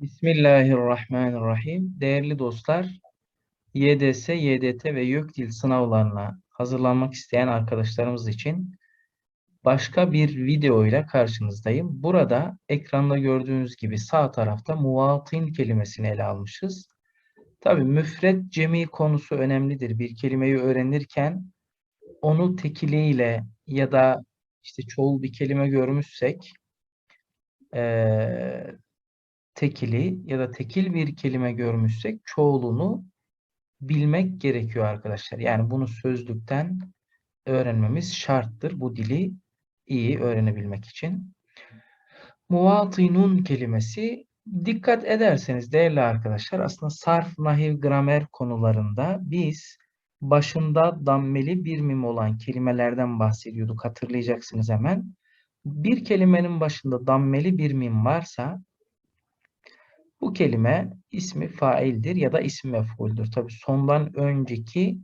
Bismillahirrahmanirrahim. Değerli dostlar, YDS, YDT ve YÖKDİL sınavlarına hazırlanmak isteyen arkadaşlarımız için başka bir video ile karşınızdayım. Burada ekranda gördüğünüz gibi sağ tarafta muvatin kelimesini ele almışız. Tabi müfret cemi konusu önemlidir. Bir kelimeyi öğrenirken onu tekiliyle ya da işte çoğul bir kelime görmüşsek eee tekili ya da tekil bir kelime görmüşsek çoğulunu bilmek gerekiyor arkadaşlar. Yani bunu sözlükten öğrenmemiz şarttır bu dili iyi öğrenebilmek için. Muvatinun kelimesi dikkat ederseniz değerli arkadaşlar aslında sarf, nahiv, gramer konularında biz başında dammeli bir mim olan kelimelerden bahsediyorduk. Hatırlayacaksınız hemen. Bir kelimenin başında dammeli bir mim varsa bu kelime ismi faildir ya da ismi mef'uldür. Tabi sondan önceki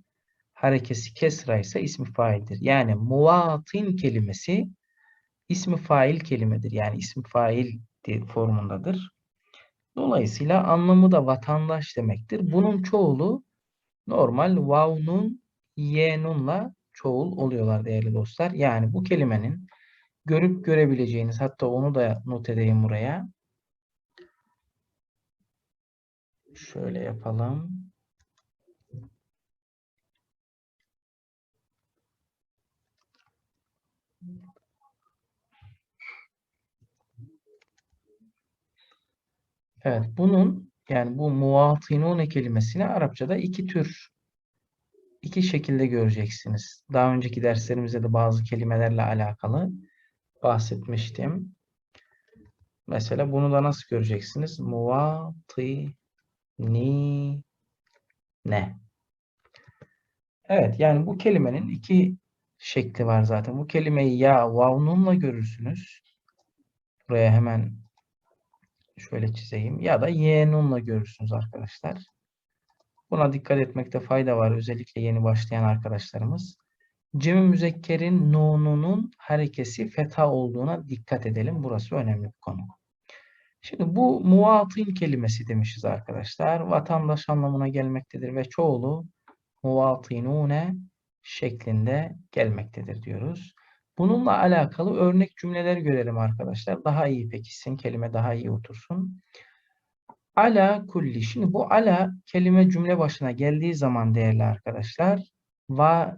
harekesi kesra ise ismi faildir. Yani muvatin kelimesi ismi fail kelimedir. Yani ismi fail formundadır. Dolayısıyla anlamı da vatandaş demektir. Bunun çoğulu normal vavnun yenunla çoğul oluyorlar değerli dostlar. Yani bu kelimenin görüp görebileceğiniz hatta onu da not edeyim buraya. Şöyle yapalım. Evet, bunun yani bu muvatinune kelimesini Arapçada iki tür iki şekilde göreceksiniz. Daha önceki derslerimizde de bazı kelimelerle alakalı bahsetmiştim. Mesela bunu da nasıl göreceksiniz? Muvati ni ne. Evet yani bu kelimenin iki şekli var zaten. Bu kelimeyi ya vavnunla görürsünüz. Buraya hemen şöyle çizeyim. Ya da yenunla görürsünüz arkadaşlar. Buna dikkat etmekte fayda var. Özellikle yeni başlayan arkadaşlarımız. Cem müzekkerin nununun harekesi feta olduğuna dikkat edelim. Burası önemli bir konu. Şimdi bu muvatin kelimesi demişiz arkadaşlar. Vatandaş anlamına gelmektedir ve çoğulu muvatinune şeklinde gelmektedir diyoruz. Bununla alakalı örnek cümleler görelim arkadaşlar. Daha iyi pekişsin, kelime daha iyi otursun. Ala kulli. Şimdi bu ala kelime cümle başına geldiği zaman değerli arkadaşlar va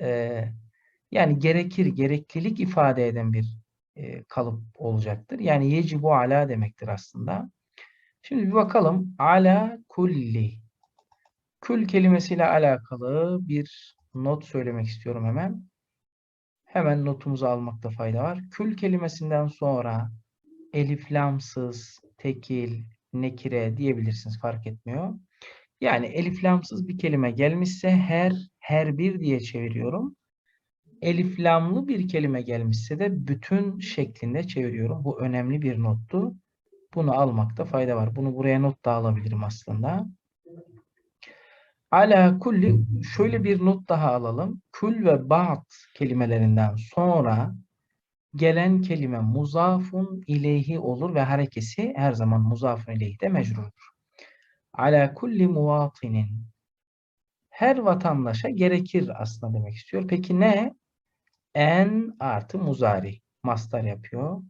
e, yani gerekir, gereklilik ifade eden bir e, kalıp olacaktır. Yani yecibu ala demektir aslında. Şimdi bir bakalım. Ala kulli. Kül kelimesiyle alakalı bir not söylemek istiyorum hemen. Hemen notumuzu almakta fayda var. Kül kelimesinden sonra eliflamsız, tekil, nekire diyebilirsiniz. Fark etmiyor. Yani eliflamsız bir kelime gelmişse her, her bir diye çeviriyorum eliflamlı bir kelime gelmişse de bütün şeklinde çeviriyorum. Bu önemli bir nottu. Bunu almakta fayda var. Bunu buraya not da alabilirim aslında. Ala kulli şöyle bir not daha alalım. Kul ve ba'd kelimelerinden sonra gelen kelime muzafun ileyhi olur ve harekesi her zaman muzafun ileyhi de mecrurdur. Ala kulli muvatinin her vatandaşa gerekir aslında demek istiyor. Peki ne? En artı muzari. Mastar yapıyor.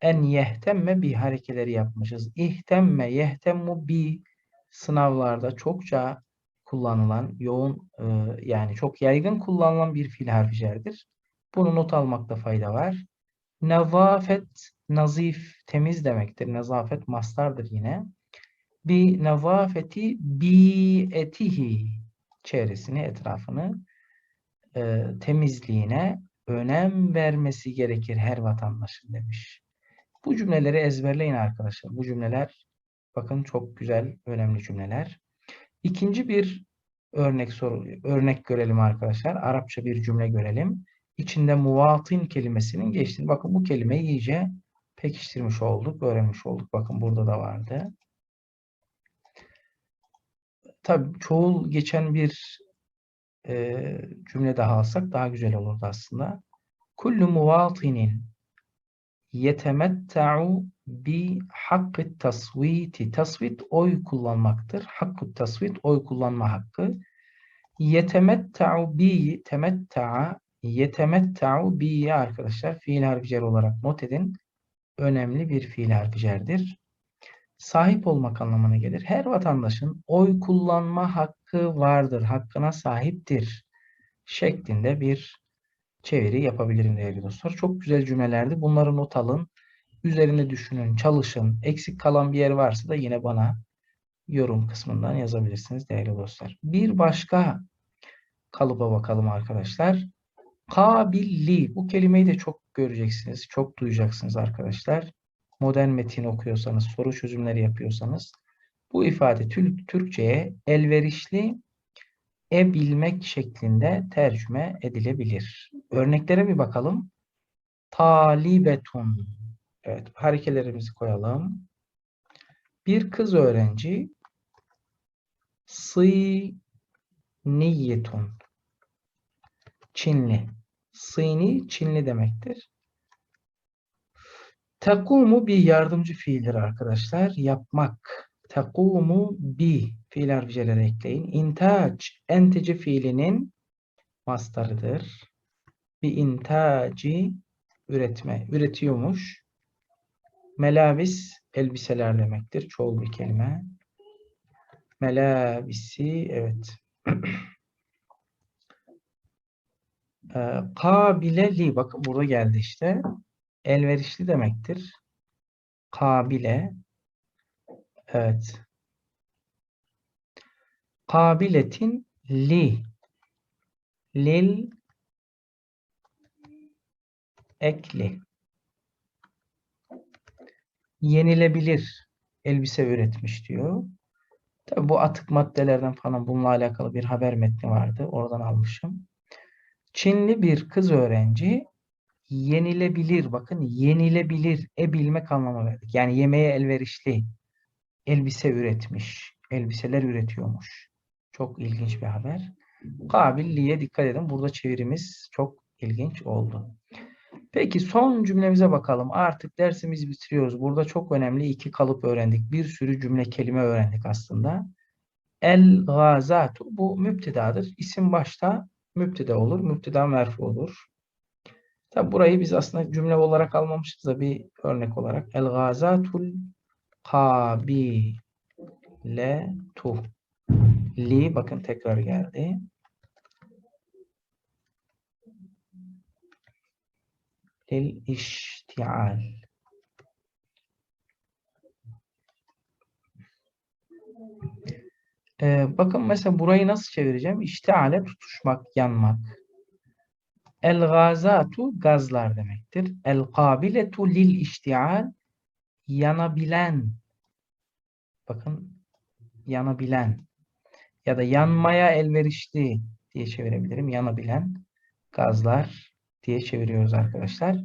En yehtemme bir hareketleri yapmışız. İhtemme yehtemmu bi sınavlarda çokça kullanılan, yoğun e, yani çok yaygın kullanılan bir fiil harficerdir. Bunu not almakta fayda var. Nevafet, nazif, temiz demektir. Nezafet mastardır yine. Bi nevafeti bi etihi çevresini, etrafını e, temizliğine önem vermesi gerekir her vatandaşın demiş. Bu cümleleri ezberleyin arkadaşlar. Bu cümleler bakın çok güzel, önemli cümleler. İkinci bir örnek soru, örnek görelim arkadaşlar. Arapça bir cümle görelim. İçinde muvatin kelimesinin geçtiğini. Bakın bu kelimeyi iyice pekiştirmiş olduk, öğrenmiş olduk. Bakın burada da vardı. Tabii çoğul geçen bir e, cümle daha alsak daha güzel olurdu aslında. Kullu muvatinin yetemetta'u bi hakkı tasviti. Tasvit oy kullanmaktır. Hakkı tasvit oy kullanma hakkı. Yetemetta'u bi temetta'a yetemetta'u bi arkadaşlar fiil harfi olarak not edin. Önemli bir fiil harfi. Sahip olmak anlamına gelir. Her vatandaşın oy kullanma hakkı vardır. Hakkına sahiptir. Şeklinde bir çeviri yapabilirim değerli dostlar. Çok güzel cümlelerdi. Bunları not alın. Üzerinde düşünün, çalışın. Eksik kalan bir yer varsa da yine bana yorum kısmından yazabilirsiniz değerli dostlar. Bir başka kalıba bakalım arkadaşlar. Kabilli. Bu kelimeyi de çok göreceksiniz. Çok duyacaksınız arkadaşlar. Modern metin okuyorsanız, soru çözümleri yapıyorsanız bu ifade Türkçe'ye elverişli e bilmek şeklinde tercüme edilebilir. Örneklere bir bakalım. Talibetun. Evet, harekelerimizi koyalım. Bir kız öğrenci Sıyniyetun. Çinli. Sıni Çinli demektir. Takumu bir yardımcı fiildir arkadaşlar. Yapmak. Takumu bi fiil harficeleri ekleyin. İntac enteci fiilinin mastarıdır. Bir intaci üretme. Üretiyormuş. Melabis elbiseler demektir. Çoğul bir kelime. Melabisi evet. Ee, kabileli bakın burada geldi işte. Elverişli demektir. Kabile evet. Kabiletin li lil ekli yenilebilir elbise üretmiş diyor. Tabi bu atık maddelerden falan bununla alakalı bir haber metni vardı. Oradan almışım. Çinli bir kız öğrenci yenilebilir, bakın yenilebilir, e bilmek anlamı verdik. Yani yemeğe elverişli elbise üretmiş, elbiseler üretiyormuş. Çok ilginç bir haber. Kabilliye dikkat edin. Burada çevirimiz çok ilginç oldu. Peki son cümlemize bakalım. Artık dersimizi bitiriyoruz. Burada çok önemli iki kalıp öğrendik. Bir sürü cümle kelime öğrendik aslında. El gazatu bu müptedadır. İsim başta müpteda olur. Müpteda merfu olur. Tabi burayı biz aslında cümle olarak almamışız da bir örnek olarak. El gazatul kabiletu li bakın tekrar geldi. Lil iştial. Ee, bakın mesela burayı nasıl çevireceğim? İştiale tutuşmak, yanmak. El gazatu gazlar demektir. El kabiletu lil iştial yanabilen. Bakın yanabilen ya da yanmaya elverişli diye çevirebilirim. Yanabilen gazlar diye çeviriyoruz arkadaşlar.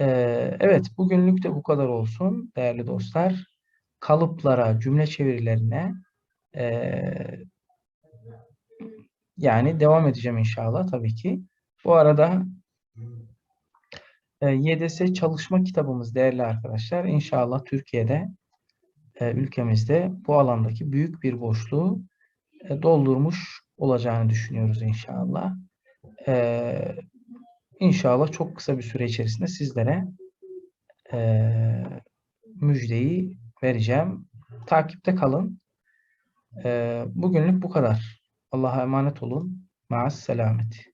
Ee, evet bugünlük de bu kadar olsun değerli dostlar. Kalıplara, cümle çevirilerine e, yani devam edeceğim inşallah tabii ki. Bu arada e, YDS çalışma kitabımız değerli arkadaşlar. İnşallah Türkiye'de e, ülkemizde bu alandaki büyük bir boşluğu e, doldurmuş olacağını düşünüyoruz inşallah. İnşallah çok kısa bir süre içerisinde sizlere müjdeyi vereceğim. Takipte kalın. Bugünlük bu kadar. Allah'a emanet olun. Maas selameti.